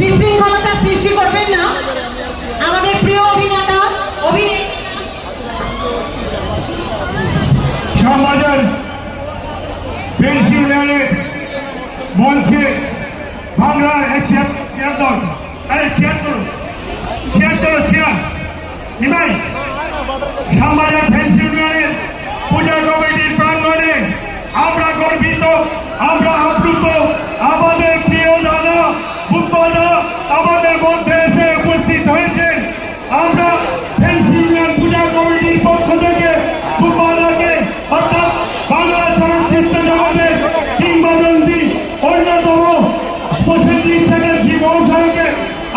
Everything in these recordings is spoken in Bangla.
বিশৃঙ্খলতা সৃষ্টি করবেন না। আমাদের প্রিয় অভিনেতা সমাজের পেন্সিলভ্যানের মঞ্চে বাংলার চেয়ার চেয়ার দল আরে চেয়ার দল চেয়ার দল চেয়ার নিমাই সমাজের পেন্সিলভ্যানের পূজা কমিটির প্রাঙ্গণে আমরা গর্বিত, আমরা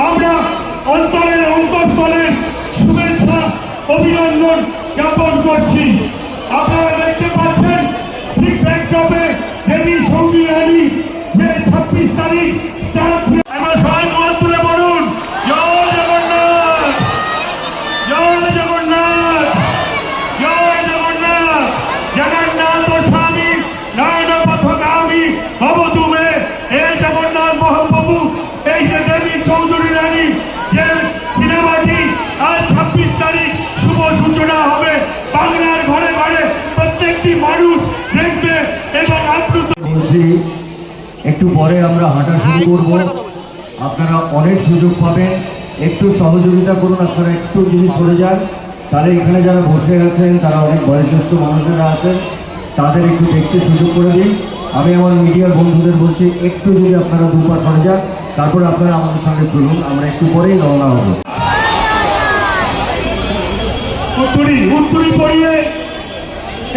আমরা অন্তরের অন্তঃস্থলে শুভেচ্ছা, অভিনন্দন জ্ঞাপন করছি। আপনারা দেখতে পাচ্ছেন, ঠিক ব্যাকড্রপে দেবী সৌদি রানী যে ছাব্বিশ তারিখ পরে আমরা হাঁটা শুরু করব। আপনারা অনেক সুযোগ পাবেন। একটু সহযোগিতা করুন আপনারা একটু যদি সরে যান তাহলে এখানে যারা বসে আছেন তারা অনেক বয়োজ্যেষ্ঠ মানুষেরা আছেন তাদের একটু দেখতে সুযোগ করে দিন। আমি আমার মিডিয়ার বন্ধুদের বলছি একটু যদি আপনারা দুপা সরে যান তারপরে আপনারা আমাদের সঙ্গে চলুন। আমরা একটু পরেই রওনা হব। উত্তরী উত্তরী পরিয়ে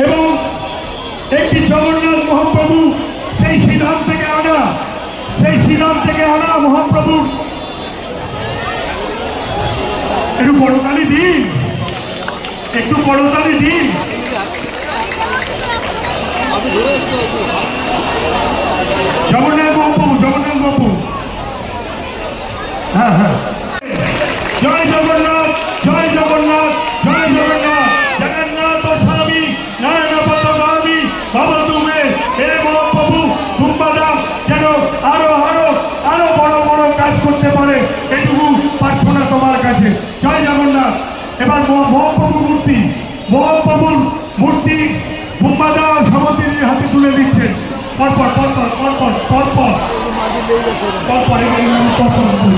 এবং একটি জগন্নাথ মহাপ্রভু সেই শ্রীধাম থেকে আনা। একটু বড়তালি দিন। একটু বড়তালি দিন। জগন্নাথ জগন্নাথ হ্যাঁ হ্যাঁ। জয় জগন্নাথ জয় জগন্নাথ জয় জগন্নাথ। জগন্নাথ স্বামী নারায়ণ পদগামী বাবা তুমি হে যেন আরও আরও আরও বড় বড় কাজ করতে পারে। পরপর এবার পরপর পরপর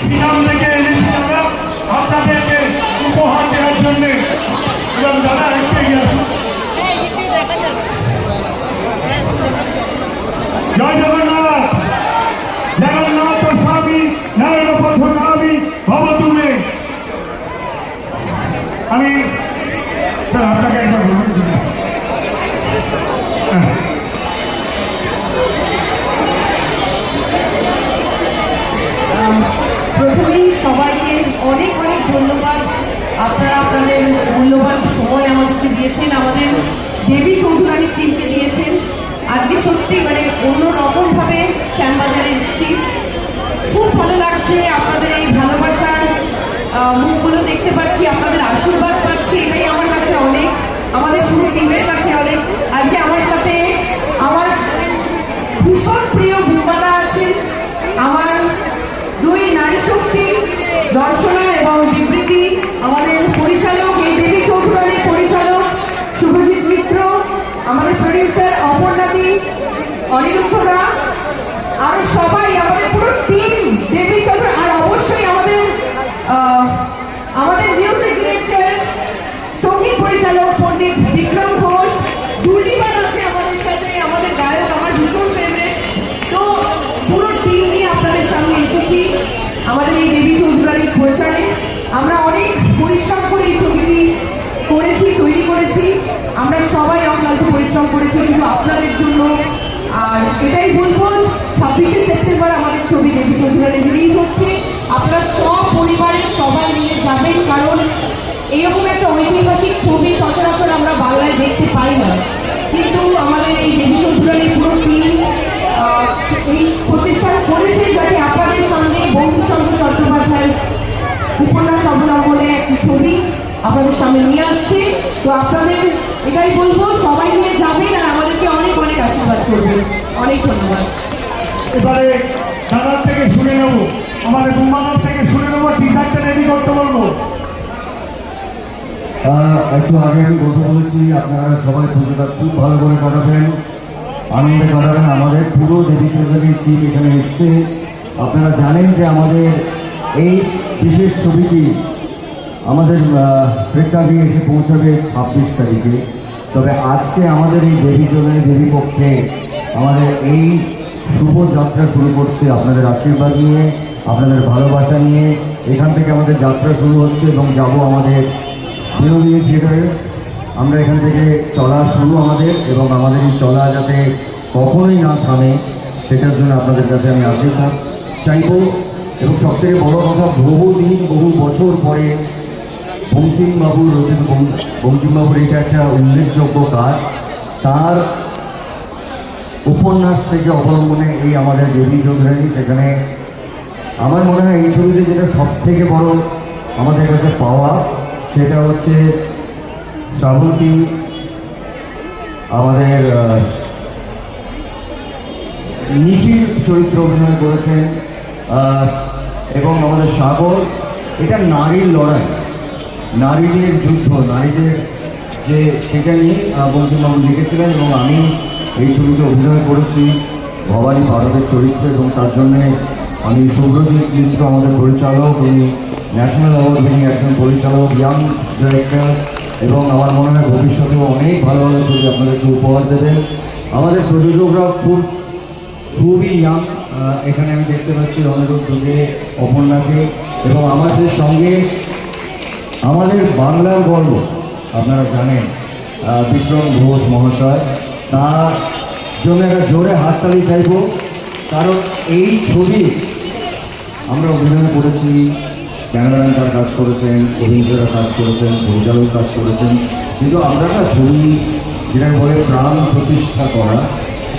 শ্রীরাম থেকে এনেছি আমরা আপনাদেরকে উপহার দেওয়ার জন্য এবং দাদা একটু এগিয়ে আসুন। জয় জগন্নাথ জগন্নাথ স্বামী নারায়ণ পথগামী ভব তুমি আমি স্যার আপনাকে একবার বলুন হ্যাঁ প্রথমেই সবাইকে অনেক অনেক ধন্যবাদ আপনারা আপনাদের মূল্যবান সময় আমাদেরকে দিয়েছেন আমাদের দেবী চৌধুরানীর টিমকে দিয়েছেন আজকে সত্যি মানে অন্য রকমভাবে শ্যামবাজারে এসেছি খুব ভালো লাগছে আপনাদের এই ভালোবাসার আহ, মুখগুলো দেখতে পাচ্ছি আপনাদের আশীর্বাদ পাচ্ছি এটাই আমার কাছে অনেক আমাদের পুরো কাছে অনেক আজকে আমার সাথে আমার ভীষণ প্রিয় ভূপাতা আছেন। আমার দুই নারী শক্তি, দর্শনা এবং বিবৃতি, আমাদের পরিচালক, এই দেবী চৌধুরানীর পরিচালক, শুভজিৎ মিত্র, আমাদের প্রডিউসার অপর্ণাদি অনিরুদ্ধরা আর সবাই, আমাদের পুরো টিম দেবী চৌধুরী প্রচারে আমরা অনেক পরিশ্রম করে এই ছবিটি করেছি, তৈরি করেছি। আমরা সবাই অক্লান্ত পরিশ্রম করেছি শুধু আপনাদের জন্য। আর এটাই বলব, ছাব্বিশে সেপ্টেম্বর আমাদের ছবি দেবী চৌধুরানী রিলিজ হচ্ছে। আপনারা সব পরিবারের সবাই নিয়ে যাবেন, কারণ এরকম একটা ঐতিহাসিক ছবি সচরাচর আমরা বাংলায় দেখতে পাই না। কিন্তু আমাদের তো আপনাদের এটাই বলব সবাই নিয়ে যাবেন আর আমাদেরকে অনেক অনেক আশীর্বাদ করবেন। অনেক ধন্যবাদ। এবারে দাদার থেকে শুনে নেব। আমাদের গুম্বাদার থেকে শুনে নেব টি শার্টটা রেডি করতে বলব। একটু আগে আমি কথা বলেছি আপনারা সবাই পুজোটা খুব ভালো করে কাটাবেন আনন্দে কাটাবেন। আমাদের পুরো দেবী চৌধুরীর টিম এখানে এসছে। আপনারা জানেন যে আমাদের এই বিশেষ ছবিটি আমাদের প্রেক্ষাগৃহে এসে পৌঁছাবে ছাব্বিশ তারিখে। তবে আজকে আমাদের এই দেবী চৌধুরী দেবী পক্ষে আমাদের এই শুভ যাত্রা শুরু করছে আপনাদের আশীর্বাদ নিয়ে, আপনাদের ভালোবাসা নিয়ে। এখান থেকে আমাদের যাত্রা শুরু হচ্ছে এবং যাব আমাদের বিনোদিনী থিয়েটারে। আমরা এখান থেকে চলা শুরু আমাদের এবং আমাদের এই চলা যাতে কখনোই না থামে, সেটার জন্য আপনাদের কাছে আমি আশীর্বাদ চাইব। এবং সবথেকে বড় কথা বহু দিন বহু বছর পরে বঙ্কিমবাবুর রচিত বঙ্ক- বঙ্কিমবাবুর এটা একটা উল্লেখযোগ্য কাজ। তার উপন্যাস থেকে অবলম্বনে এই আমাদের দেবী চৌধুরানী, সেখানে আমার মনে হয় এই ছবিতে যেটা সব থেকে বড় আমাদের কাছে পাওয়া, সেটা হচ্ছে শ্রাবন্তী আমাদের নিশির চরিত্র অভিনয় করেছেন এবং আমাদের সাগর, এটা নারীর লড়াই। নারীদের যুদ্ধ, নারীদের যে সেটা নিয়ে বঙ্কিমবাবু লিখেছিলেন, এবং আমি এই ছবিতে অভিনয় করেছি ভবানী ভারতের চরিত্র, এবং তার জন্যে আমি শুভ্রজিৎ মিত্র আমাদের পরিচালক, উনি ন্যাশনাল অ্যাওয়ার্ড উইনিং একজন পরিচালক ইয়াং ডিরেক্টর এবং আমার মনে হয় ভবিষ্যতেও অনেক ভালো ভালো ছবি আপনাদেরকে উপহার দেবেন। আমাদের প্রযোজকরা খুব, খুবই ইয়াং এখানে আমি দেখতে পাচ্ছি অনিরুদ্ধ দুগে অপর্ণাকে, এবং আমাদের সঙ্গে আমাদের বাংলার গর্ব, আপনারা জানেন বিক্রম ঘোষ মহাশয় তার জন্য একটা জোরে হাততালি চাইব। কারণ এই ছবি আমরা অভিনয় করেছি, ক্যামেরাম্যান তার কাজ করেছেন অভিনেতারা কাজ করেছেন, পরিচালক কাজ করেছেন। কিন্তু আমরা না ছবি যেটা বলে প্রাণ প্রতিষ্ঠা করা,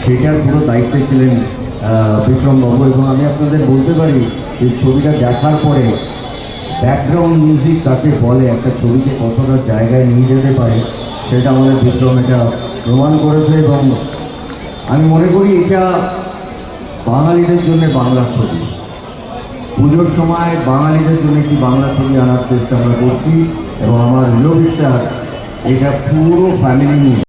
সেটার পুরো দায়িত্বে ছিলেন বিক্রমবাবু এবং আমি আপনাদের বলতে পারি যে ছবিটা দেখার পরে ব্যাকগ্রাউন্ড মিউজিক কাকে বলে, একটা ছবিকে কতটা জায়গায় নিয়ে যেতে পারে, সেটা আমাদের বিক্রম এটা প্রমাণ করেছে এবং আমি মনে করি এটা বাঙালিদের জন্য বাংলা ছবি। পুজোর সময় বাঙালিদের জন্য একটি বাংলা ছবি আনার চেষ্টা আমরা করছি এবং আমার দৃঢ় বিশ্বাস এটা পুরো ফ্যামিলি নিয়ে